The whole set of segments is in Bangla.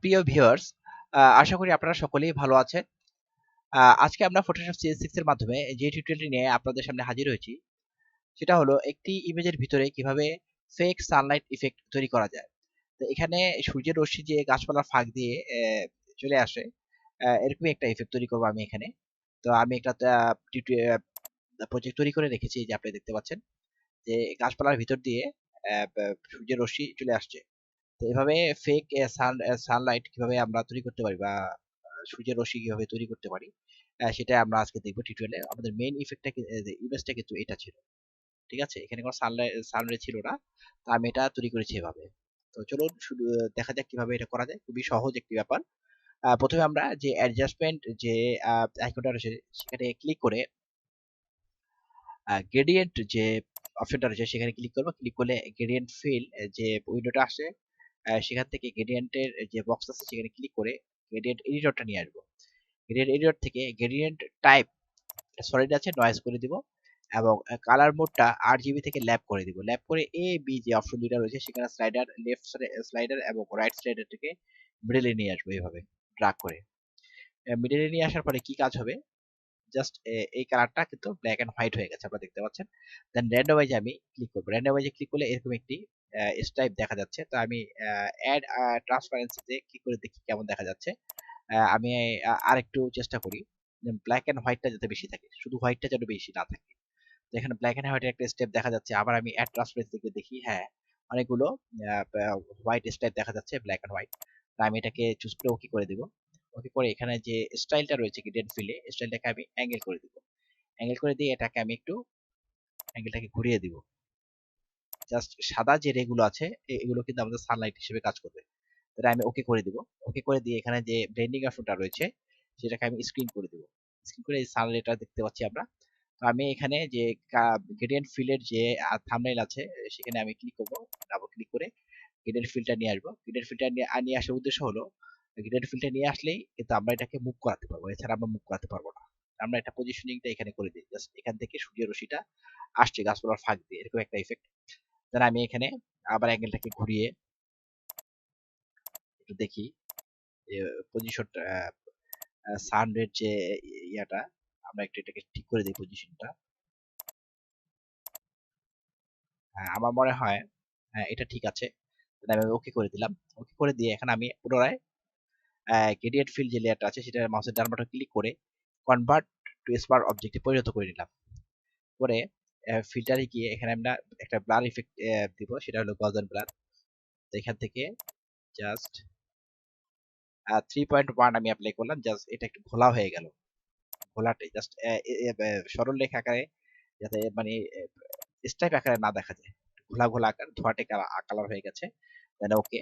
প্রিয় ভিউয়ার্স আশা করি আপনারা সকলেই ভালো আছেন। আজকে আমরা ফটোশপ সিএস সিক্স এর মাধ্যমে যে টিউটোরিয়ালটি নিয়ে আপনাদের সামনে হাজির হয়েছি, সেটা হলো একটি ইমেজের ভিতরে কীভাবে ফেক সানলাইট ইফেক্ট তৈরি করা যায়। তো এখানে সূর্যের রশ্মি যে গাছপালার ফাঁক দিয়ে চলে আসে এরকমই একটা ইফেক্ট তৈরি করব আমি এখানে। তো আমি একটা প্রজেক্ট তৈরি করে রেখেছি যে আপনি দেখতে পাচ্ছেন, যে গাছপালার ভিতর দিয়ে সূর্যের রশ্মি চলে আসছে। তো এভাবে ফেক সান সানলাইট কীভাবে আমরা তৈরি করতে পারি বা সূর্যের রশ্মি কীভাবে তৈরি করতে পারি সেটা আমরা আজকে দেখব টিউটোরিয়ালে আমাদের মেইন ইফেক্টটা ইমেজটা কিন্তু এটা ছিল। ঠিক আছে? এখানে কোনো সানলাইট সানরে ছিল না। তো আমি এটা তৈরি করেছি এভাবে। তো চলুন শুরু দেখা যাক কীভাবে এটা করা যায়। খুবই সহজ একটি ব্যাপার। প্রথমে আমরা যে অ্যাডজাস্টমেন্ট যে আইকনটা রয়েছে, সেখানে ক্লিক করে গ্রেডিয়েন্ট যে অপশনটা রয়েছে, সেখানে ক্লিক করব। ক্লিক করলে গ্রেডিয়েন্ট ফিল যে উইন্ডোটা আসে সেখান থেকে গ্রেডিয়েন্টের যে বক্স আছে সেখানে ক্লিক করে গ্রেডিয়েন্ট এডিটরটা নিয়ে আসব। গ্রেডিয়েন্ট এডিটর থেকে গ্রেডিয়েন্ট টাইপ সলিড আছে নয়েজ করে দিব এবং কালার মোডটা আর জিবি থেকে ল্যাপ করে দিব। ল্যাপ করে এ বি যে অপশন দুইটা রয়েছে সেখানে স্লাইডার লেফট স্লাইডার এবং রাইট স্লাইডার থেকে মিডলে নিয়ে আসব এইভাবে ড্রাগ করে। মিডলে নিয়ে আসার পরে কি কাজ হবে? জাস্ট এই কালারটা কিন্তু ব্ল্যাক এন্ড হোয়াইট হয়ে গেছে, আপনারা দেখতে পাচ্ছেন। দেন র্যান্ডমাইজে আমি ক্লিক করব। র্যান্ডমাইজে ক্লিক করলে এরকম একটি স্টাইপ দেখা যাচ্ছে। তো আমি অ্যাড ট্রান্সপারেন্সিতে ক্লিক করে দেখি কেমন দেখা যাচ্ছে। আমি আর একটু চেষ্টা করি ব্ল্যাক এন্ড হোয়াইটটা যাতে বেশি থাকে। শুধু হোয়াইটটা যেন বেশি না থাকে। তো এখানে ব্ল্যাক এন্ড হোয়াইটের একটা স্টেপ দেখা যাচ্ছে। আবার আমি অ্যাড ট্রান্সপারেন্সি থেকে দেখি হ্যাঁ অনেকগুলো হোয়াইট স্টাইপ দেখা যাচ্ছে ব্ল্যাক এন্ড হোয়াইট তো আমি এটাকে চুজ করে ওকে করে দিব। ওকে করে এখানে যে স্টাইলটা রয়েছে গ্রেডিয়েন্ট ফিলে স্টাইলটাকে আমি অ্যাঙ্গেল করে দিব। অ্যাঙ্গেল করে দিয়ে এটাকে আমি একটু অ্যাঙ্গেলটাকে ঘুরিয়ে দিব। জাস্ট সাদা যে রেগুলো আছে এগুলো কিন্তু আমাদের সানলাইট হিসেবে কাজ করবে। তাহলে আমি ওকে করে দিব। ওকে করে দিয়ে এখানে যে ব্লেন্ডিং অপশনটা রয়েছে, সেটাকে আমি স্ক্রিন করে দিব। স্ক্রিন করে এই সানলাইটটা দেখতে পাচ্ছি আমরা। তো আমি এখানে যে গ্রেডিয়েন্ট ফিলের যে থাম্বনেইল আছে সেখানে আমি ক্লিক করব। ডাবল ক্লিক করে গ্রেডিয়েন্ট ফিলটা নিয়ে আসব। গ্রেডিয়েন্ট ফিলটা নিয়ে আসার উদ্দেশ্য হলো গ্রেডিয়েন্ট ফিলটা নিয়ে আসলেই কিন্তু আমরা এটাকে মুভ করাতে পারব। এছাড়া আমরা মুভ করাতে পারব না। আমরা এটা পজিশনিংটা এখানে করে দিই। জাস্ট এখান থেকে সূর্যের রশ্মিটা আসছে, গাছপালার ফাঁক দিয়ে। এরকম একটা ইফেক্ট দেন আমি এখানে আবার অ্যাঙ্গেলটাকে ঘুরিয়ে একটু দেখি পজিশনটা সানরের যে ইয়াটা, আমরা একটু এটাকে ঠিক করে দিই পজিশনটা হ্যাঁ আমার মনে হয় হ্যাঁ এটা ঠিক আছে। আমি ওকে করে দিলাম। ওকে করে দিয়ে এখানে আমি পুনরায় গ্রেডিয়েন্ট ফিল যে লেয়ারটা আছে সেটা মাউসের ডান বাটন ক্লিক করে কনভার্ট টু স্মার্ট অবজেক্টে পরিণত করে নিলাম। করে ফিল্টারে গিয়ে এখানে আমরা একটা ব্লার ইফেক্ট দিব, সেটা হলো গজন ব্লার তো এখান থেকে জাস্ট থ্রি পয়েন্ট ওয়ান আমি অ্যাপ্লাই করলাম জাস্ট এটা একটু ঘোলা হয়ে গেল। ঘোলাটে জাস্ট সরল রেখা আকারে যাতে মানে স্টাইপ আকারে না দেখা যায়। ঘোলা ঘোলা আকার, ধোয়াটে কালার হয়ে গেছে দেন ওকে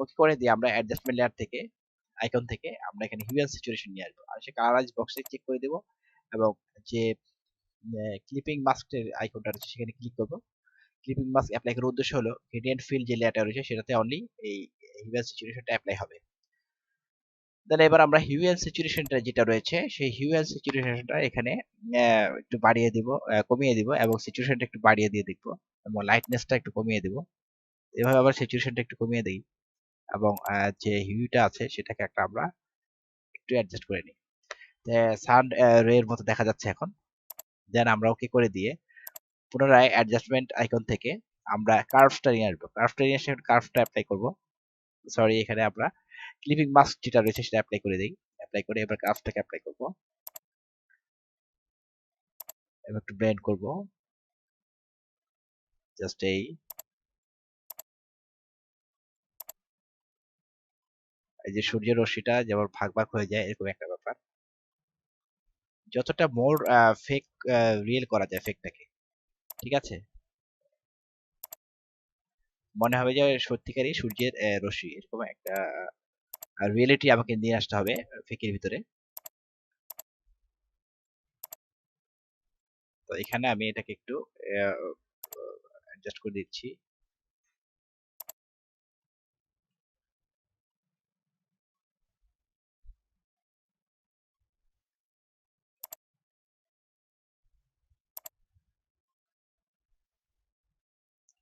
ওকে করে দিয়ে আমরা অ্যাডজাস্টমেন্ট লেয়ার থেকে আইকন থেকে আমরা এখানে হিউয়াল সিচুয়েশন নিয়ে আসব। আর সে কালারাইজ বক্সে চেক করে দেব এবং যে ক্লিপিং মাস্কের আইকনটা রয়েছে, সেখানে ক্লিক করব। ক্লিপিং মাস্ক অ্যাপ্লাই করার উদ্দেশ্য হলো গ্রেডিয়েন্ট ফিল যে লেয়ারটা রয়েছে, সেটাতে অনলি এই হিউয়াল সিচুয়েশনটা অ্যাপ্লাই হবে। দেন এবার আমরা হিউয়াল সিচুয়েশনটা যেটা রয়েছে, সেই হিউয়াল সিচুয়েশনটা এখানে একটু বাড়িয়ে দিব কমিয়ে দিব এবং সিচুয়েশনটা একটু বাড়িয়ে দিয়ে দেখব এবং লাইটনেসটা একটু কমিয়ে দিব। এভাবে আবার সিচুয়েশনটা একটু কমিয়ে দিই এবং যে হিউটা আছে, সেটাকে একটা আমরা একটু অ্যাডজাস্ট করে নিই। সাউন্ড এর মতো দেখা যাচ্ছে এখন। দেন আমরা ওকে করে দিয়ে পুনরায় অ্যাডজাস্টমেন্ট আইকন থেকে আমরা কার্ভসটা নিয়ে আসব। কার্ভটা নিয়ে এসে কার্ভটা অ্যাপ্লাই করব। সরি এখানে আমরা ক্লিপিং মাস্ক যেটা রয়েছে সেটা অ্যাপ্লাই করে দিই। অ্যাপ্লাই করে এবার কার্ভটাকে অ্যাপ্লাই করব। এবার একটু ব্লেন্ড করব। জাস্ট এই। এই যে সূর্যের রশ্মিটা যেমন ভাগ ভাগ হয়ে যায়, এরকম একটা যতটা মোর ফেক রিয়েল করা যায় ফেকটাকে ঠিক আছে? মনে হবে যে সত্যিকারই সূর্যের রশ্মি এরকম একটা রিয়েলিটি আমাকে নিয়ে আসতে হবে ফেকের ভিতরে। তো এখানে আমি এটাকে একটু অ্যাডজাস্ট করে দিচ্ছি।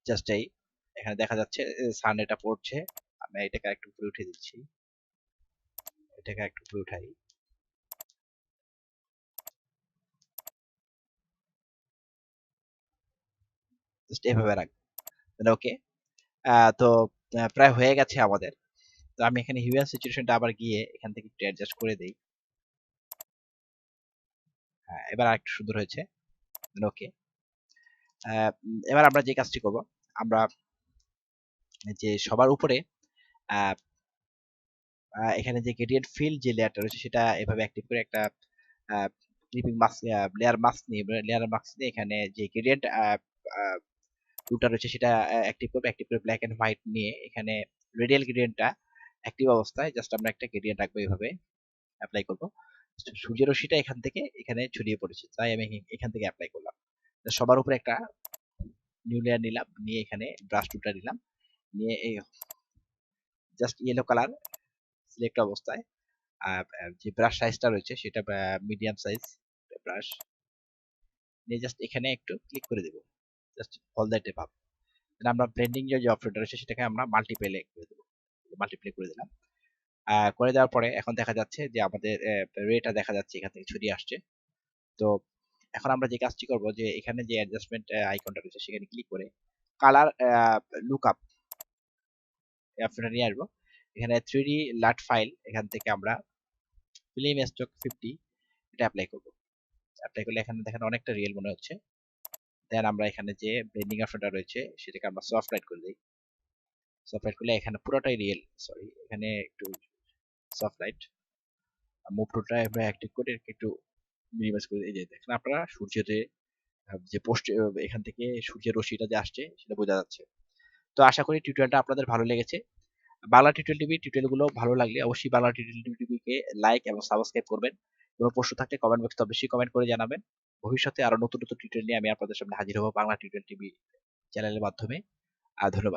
জাস্ট এই। এখানে দেখা যাচ্ছে সান এটা পড়ছে। আমি এটাকে একটু উপরে উঠে দিচ্ছি। এটাকে একটু উপরে উঠাই। জাস্ট এভাবে রাখব ওকে তো প্রায় হয়ে গেছে আমাদের। তো আমি এখানে হিউম্যান সিচুয়েশনটা আবার গিয়ে এখান থেকে একটু অ্যাডজাস্ট করে দেই। হ্যাঁ এবার আরেকটু সুন্দর হয়েছে। ওকে এবার আমরা যে কাজটি করব আমরা যে সবার উপরে এখানে যে গ্রেডিয়েন্ট ফিল যে লেয়ারটা রয়েছে সেটা এভাবে অ্যাক্টিভ করে একটা ক্লিপিং মাস্ক লেয়ার মাস্ক নিয়ে লেয়ার মাস্ক নিয়ে এখানে যে গ্রেডিয়েন্ট টুলটা রয়েছে সেটা অ্যাক্টিভ করবে অ্যাক্টিভ করে ব্ল্যাক এন্ড হোয়াইট নিয়ে এখানে রেডিয়াল গ্রেডিয়েন্টটা অ্যাক্টিভ অবস্থায় জাস্ট আমরা একটা গ্রেডিয়েন্ট রাখব এইভাবে অ্যাপ্লাই করব। সূর্যের রশ্মিটা এখান থেকে এখানে ছড়িয়ে পড়েছে, তাই আমি এখান থেকে অ্যাপ্লাই করলাম। সবার উপরে একটা নিউ লেয়ার নিলাম, নিয়ে এখানে ব্রাশ টুলটা নিলাম। নিয়ে এই জাস্ট ইয়েলো কালার সিলেক্ট অবস্থায় যে ব্রাশ সাইজটা রয়েছে সেটা মিডিয়াম সাইজ ব্রাশ নিয়ে জাস্ট এখানে একটু ক্লিক করে দেব। জাস্ট হল দ্যাট ভাব আমরা ব্লেন্ডিং যে অপশনটা রয়েছে সেটাকে আমরা মাল্টিপ্লে করে দেবো। মাল্টিপ্লে করে দিলাম। করে দেওয়ার পরে এখন দেখা যাচ্ছে যে আমাদের রেটা দেখা যাচ্ছে এখান থেকে ছড়িয়ে আসছে। তো এখন আমরা যে কাজটি করব যে এখানে যে অ্যাডজাস্টমেন্ট আইকনটা রয়েছে সেখানে ক্লিক করে কালার লুক আপ অপশনটা নিয়ে আসব। এখানে থ্রি ডি লাট ফাইল এখান থেকে আমরা ফিল্ম স্টক ফিফটি এটা অ্যাপ্লাই করব। অ্যাপ্লাই করলে এখানে দেখেন অনেকটা রিয়েল মনে হচ্ছে। দেন আমরা এখানে যে ব্লেন্ডিং অপশনটা রয়েছে সেটাকে আমরা সফট লাইট করে দিই। সফট লাইট করলে এখানে পুরোটাই রিয়েল সরি এখানে একটু সফট লাইট মুভ টুলটা আমরা অ্যাক্টিভ করে একটু মিনিমাইজ করে এই যে দেখেন আপনারা সূর্যের যে পোস্ট এখান থেকে সূর্যের রশ্মিটা যে আসছে সেটা বোঝা যাচ্ছে। তো আশা করি টিউটোরিয়ালটা আপনাদের ভালো লেগেছে। বাংলা টিউটোরিয়াল টিভি টিউটোরিয়ালগুলো ভালো লাগলে অবশ্যই বাংলা টিউটোরিয়াল টিভিকে লাইক এবং সাবস্ক্রাইব করবেন। কোনো প্রশ্ন থাকলে কমেন্ট বক্সে অবশ্যই কমেন্ট করে জানাবেন। ভবিষ্যতে আরও নতুন নতুন টিউটোরিয়াল নিয়ে আমি আপনাদের সামনে হাজির হব বাংলা টিউটোরিয়াল টিভি চ্যানেলের মাধ্যমে। আর ধন্যবাদ।